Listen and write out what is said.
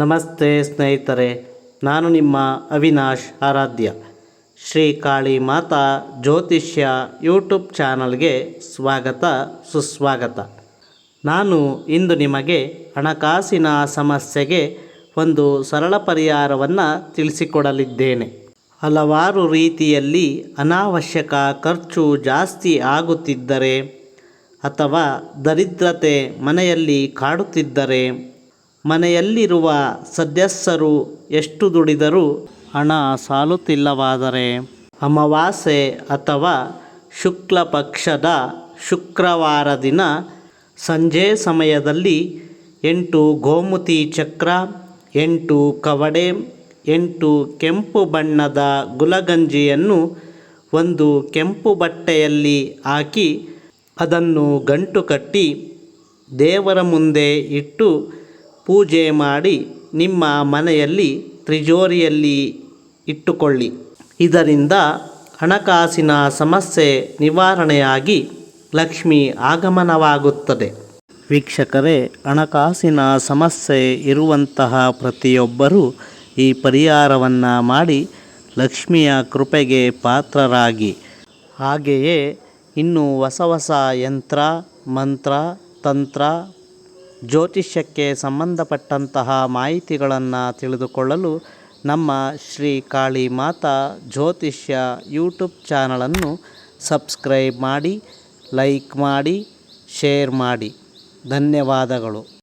ನಮಸ್ತೆ ಸ್ನೇಹಿತರೆ, ನಾನು ನಿಮ್ಮ ಅವಿನಾಶ್ ಆರಾಧ್ಯ. ಶ್ರೀ ಕಾಳಿ ಮಾತಾ ಜ್ಯೋತಿಷ್ಯ ಯೂಟ್ಯೂಬ್ ಚಾನಲ್ಗೆ ಸ್ವಾಗತ, ಸುಸ್ವಾಗತ. ನಾನು ಇಂದು ನಿಮಗೆ ಹಣಕಾಸಿನ ಸಮಸ್ಯೆಗೆ ಒಂದು ಸರಳ ಪರಿಹಾರವನ್ನು ತಿಳಿಸಿಕೊಡಲಿದ್ದೇನೆ. ಹಲವಾರು ರೀತಿಯಲ್ಲಿ ಅನಾವಶ್ಯಕ ಖರ್ಚು ಜಾಸ್ತಿ ಆಗುತ್ತಿದ್ದರೆ ಅಥವಾ ದರಿದ್ರತೆ ಮನೆಯಲ್ಲಿ ಕಾಡುತ್ತಿದ್ದರೆ ಮನೆಯಲ್ಲಿರುವ ಸದಸ್ಯರು ಎಷ್ಟು ದುಡಿದರೂ ಹಣ ಸಾಲುತ್ತಿಲ್ಲವಾದರೆ ಅಮಾವಾಸ್ಯೆ ಅಥವಾ ಶುಕ್ಲ ಪಕ್ಷದ ಶುಕ್ರವಾರ ದಿನ ಸಂಜೆ ಸಮಯದಲ್ಲಿ ಎಂಟು ಗೋಮುತಿ ಚಕ್ರ, ಎಂಟು ಕವಡೆ, ಎಂಟು ಕೆಂಪು ಬಣ್ಣದ ಗುಲಗಂಜಿಯನ್ನು ಒಂದು ಕೆಂಪು ಬಟ್ಟೆಯಲ್ಲಿ ಹಾಕಿ ಅದನ್ನು ಗಂಟು ಕಟ್ಟಿ ದೇವರ ಮುಂದೆ ಇಟ್ಟು ಪೂಜೆ ಮಾಡಿ ನಿಮ್ಮ ಮನೆಯಲ್ಲಿ ತ್ರಿಜೋರಿಯಲ್ಲಿ ಇಟ್ಟುಕೊಳ್ಳಿ. ಇದರಿಂದ ಹಣಕಾಸಿನ ಸಮಸ್ಯೆ ನಿವಾರಣೆಯಾಗಿ ಲಕ್ಷ್ಮಿ ಆಗಮನವಾಗುತ್ತದೆ. ವೀಕ್ಷಕರೇ, ಹಣಕಾಸಿನ ಸಮಸ್ಯೆ ಇರುವಂತಹ ಪ್ರತಿಯೊಬ್ಬರೂ ಈ ಪರಿಹಾರವನ್ನು ಮಾಡಿ ಲಕ್ಷ್ಮಿಯ ಕೃಪೆಗೆ ಪಾತ್ರರಾಗಿ. ಹಾಗೆಯೇ ಇನ್ನು ಹೊಸ ಹೊಸ ಯಂತ್ರ, ಮಂತ್ರ, ತಂತ್ರ ಜ್ಯೋತಿಷ್ಯಕ್ಕೆ ಸಂಬಂಧಪಟ್ಟಂತಹ ಮಾಹಿತಿಗಳನ್ನು ತಿಳಿದುಕೊಳ್ಳಲು ನಮ್ಮ ಶ್ರೀ ಕಾಳಿ ಮಾತಾ ಜ್ಯೋತಿಷ್ಯ ಯೂಟ್ಯೂಬ್ ಚಾನಲನ್ನು ಸಬ್ಸ್ಕ್ರೈಬ್ ಮಾಡಿ, ಲೈಕ್ ಮಾಡಿ, ಶೇರ್ ಮಾಡಿ. ಧನ್ಯವಾದಗಳು.